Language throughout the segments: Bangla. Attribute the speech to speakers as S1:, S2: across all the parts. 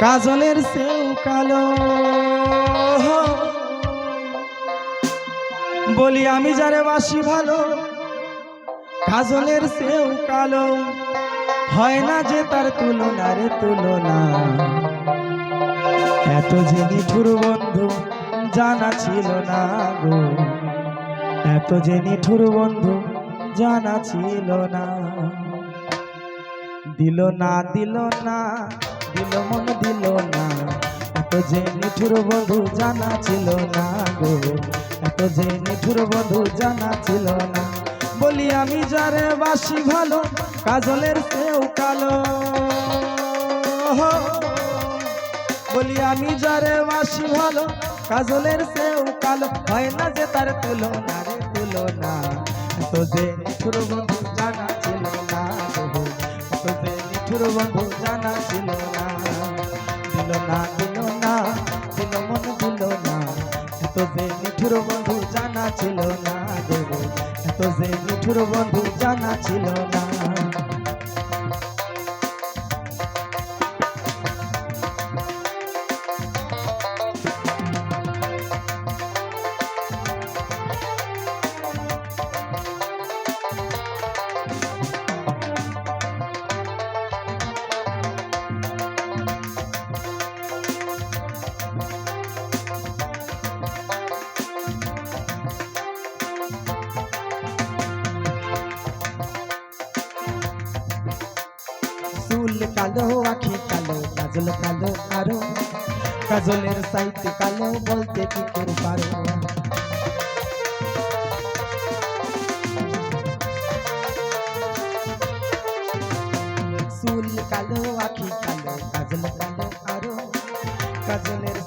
S1: কাজলের সেও কালো। বলি, আমি যারে বাসি ভালো, কাজলের সেও কালো। হয় না যে তার তুলনা রে তুলনা। এত যে নিঠুর বন্ধু জানা ছিল না গো। এত যে নিঠুর বন্ধু জানা ছিল না। দিল না দিল না দিল, মন দিল না। এত যে নিঠুর বন্ধু জানা ছিল না গো। এত যে নিঠুর বন্ধু জানা ছিল না। বলি আমি যারে বাসি ভালো, কাজলের সেও কালো। বলি আমি যারে বাসি ভালো, কাজলের সেও কালো। হয় না যে তার তুলনা রে তুলনা। এত যে নিঠুর বন্ধু জানা ছিল না এত যে নিঠুর বন্ধু জানা ছিল যে নিঠুর বন্ধু জানা ছিল না গো এত যে মিঠুর বন্ধু জানা ছিল না। কালো, আখি কালো, কাজল কালো আরও। কাজলের সাইতে কালো বলতে কি করে পারো? কালো, আখি কাজল আরও। কাজলের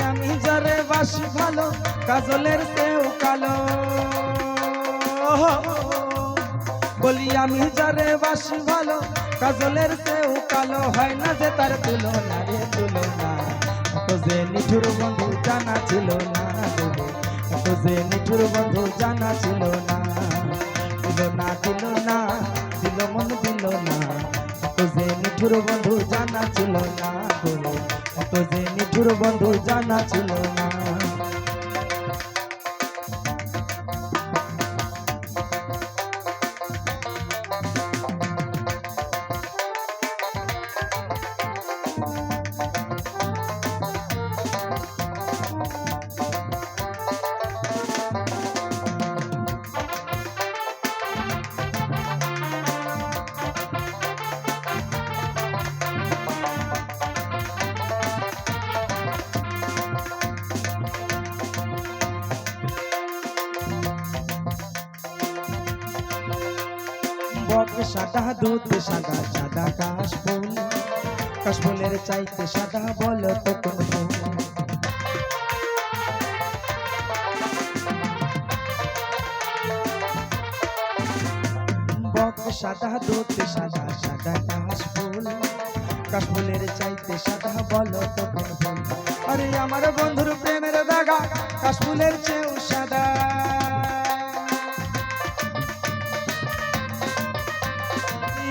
S1: আমি ভালো, কাজলের সেও কালো। বলি আমি যারে বাসি ভালো, কাজলের সেও কালো, হয় না যে তার তুলনা রে তুলনা এত যে নিঠুর বন্ধু জানা ছিল না। এত যে নিঠুর বন্ধু জানা ছিল না দিল না দিল না, দিল মন দিল না এত যে নিঠুর বন্ধু জানা ছিল না। এত যে নিঠুর বন্ধু জানা ছিল না সাদা দুধ, সাদা সাদা কাশফুল। কাশফুলের চাইতে সাদা বল তো কোন ফুল। বক সাদা দুধ, সাদা সাদা কাশফুল। কাশফুলের চাইতে সাদা বল তো কোন ফুল। আরে আমার বন্ধুর প্রেমের দাগা, কাশফুলের চেয়েও সাদা।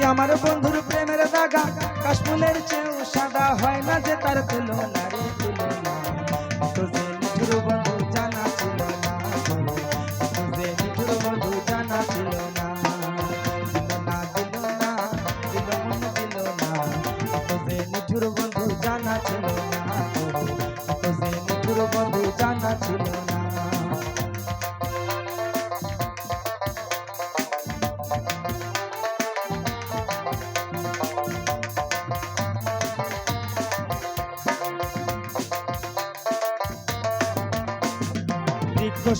S1: আমার বন্ধুর প্রেমের দাগা। কাশ্মীরের চেয়েও সাদা হয় না যে তার তুলনা রে তুলনা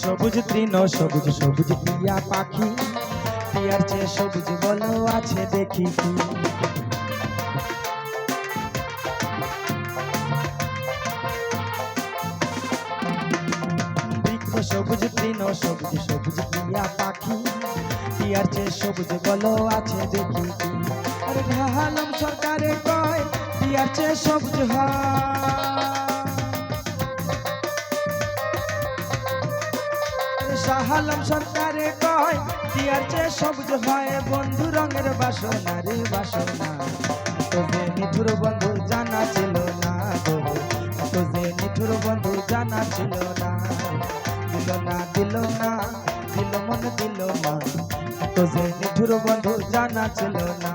S1: সবুজ তৃণ, সবুজ সবুজ টিয়া পাখি। টিয়ার চেয়ে সবুজ বলো, আছে দেখি সবুজ তৃণ, সবুজ সবুজ টিয়া পাখি। টিয়ার চেয়ে সবুজ বলো, আছে দেখি আরে ঢালাম সরকারে কয় টিয়ার চেয়ে সবুজ হয়। শাহালম সরকারে কয়, দিয়ার চেয়ে সবুজ হয় বন্ধু রঙের বাসনা রে বাসনা। তবে নিঠুর বন্ধু জানা ছিল না তবে নিঠুর বন্ধু জানা ছিল না। দিল না দিল না, দিল মন, দিল না তোজে নিঠুর বন্ধু জানা ছিল না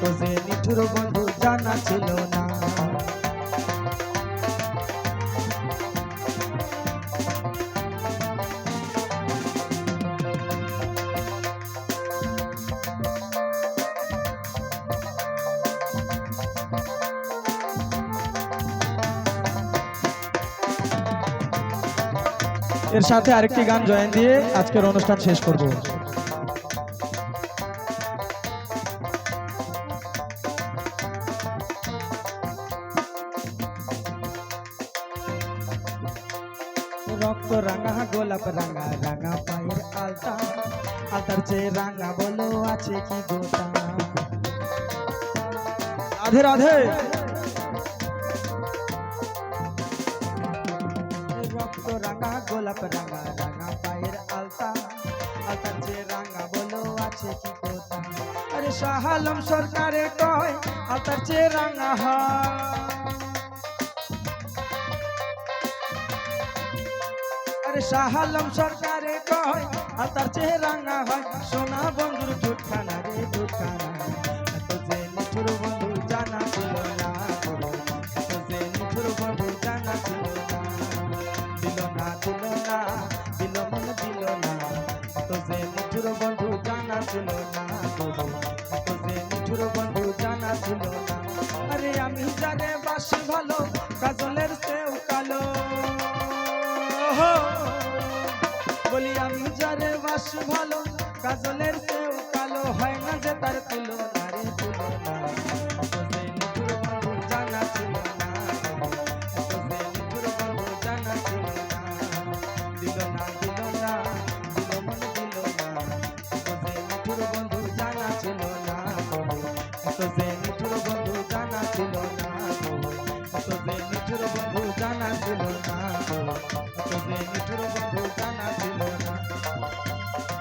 S1: তোজে নিঠুর বন্ধু জানা ছিল না। এর সাথে আরেকটি গান জয়েন দিয়ে আজকের অনুষ্ঠান শেষ করব। রক্ত রাঙা, গোলাপ রাঙা রাঙা পায়ের আলতা। আলতার চেয়ে রাঙা বলো, আছে কি গোটা? রাধে রাধে। রাঙা, গোলাপ রাঙা রাঙা পায়ের আলতা। আলতার যে রাঙা বলো, আছে কি কথা? আরে শাহালম সরকারে কয়, আলতার যে রাঙা হয়। আরে শাহালম সরকারে কয়, আলতার যে রাঙা হয়। সোনা বন্ধুর দুখানা রে দুখানা কাজলের কেউ কালো হয় না যে তার তুলনা